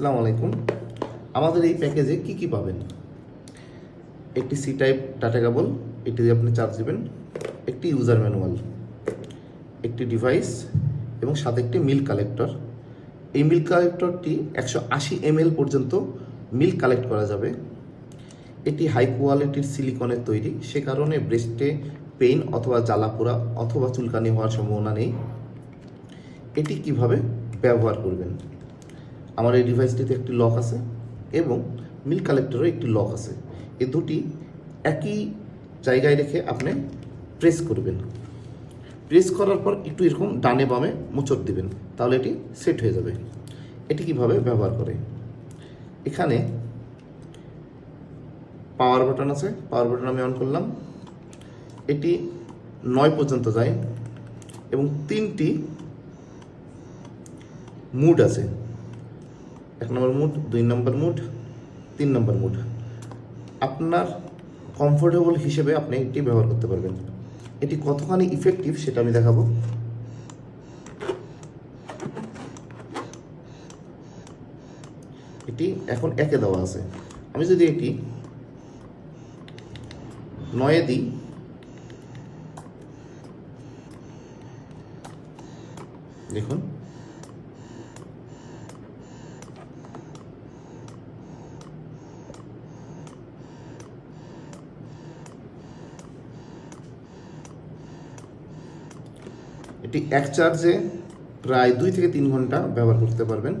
আসসালামু আলাইকুম। আমাদের এই প্যাকেজে কি কি পাবেন? একটি সি টাইপ ডাটা কেবল এটি দিয়ে আপনি চার্জ দেবেন। একটি ইউজার ম্যানুয়াল একটি ডিভাইস এবং সাথে একটি মিল কালেক্টর এই মিল কালেক্টরটি একশো আশি এমএল পর্যন্ত মিল কালেক্ট করা যাবে। এটি হাই কোয়ালিটির সিলিকনের তৈরি। সে কারণে ব্রেস্টে পেইন অথবা জ্বালাপোড়া অথবা চুলকানি হওয়ার সম্ভাবনা নেই। এটি কীভাবে ব্যবহার করবেন? আমার এই ডিভাইসটিতে একটি লক আছে এবং মিল কালেক্টরও একটি লক আছে। এই দুটি একই জায়গায় রেখে আপনি প্রেস করবেন। প্রেস করার পর একটু এরকম ডানে বামে মোচড় দিবেন, তাহলে এটি সেট হয়ে যাবে। এটি কীভাবে ব্যবহার করে? এখানে পাওয়ার বাটন আছে পাওয়ার বাটন আমি অন করলাম। এটি নয় পর্যন্ত যায় এবং তিনটি মুড আছে। এক নম্বর মুড, দুই নম্বর মুড, তিন নম্বর মুড। আপনার কমফোর্টেবল হিসেবে আপনি এটি ব্যবহার করতে পারবেন। এটি কতখানি ইফেক্টিভ সেটা আমি দেখাবো। এটি এখন একে দেওয়া আছে। আমি যদি এটি নয়ে দিই, দেখুন। এটি এক চার্জে প্রায় দুই থেকে তিন ঘণ্টা ব্যবহার করতে পারবেন।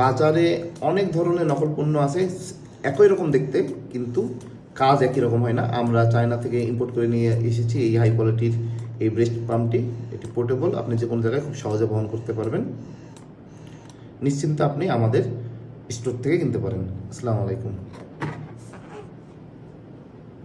বাজারে অনেক ধরনের নকল পণ্য আছে, একই রকম দেখতে, কিন্তু কাজ একই রকম হয় না। আমরা চায়না থেকে ইম্পোর্ট করে নিয়ে এসেছি এই হাই কোয়ালিটির এই ব্রেস্ট পাম্পটি এটি পোর্টেবল আপনি যে কোনো জায়গায় খুব সহজে বহন করতে পারবেন। নিশ্চিন্তে আপনি আমাদের স্টোর থেকে কিনতে পারেন। আসসালামু আলাইকুম।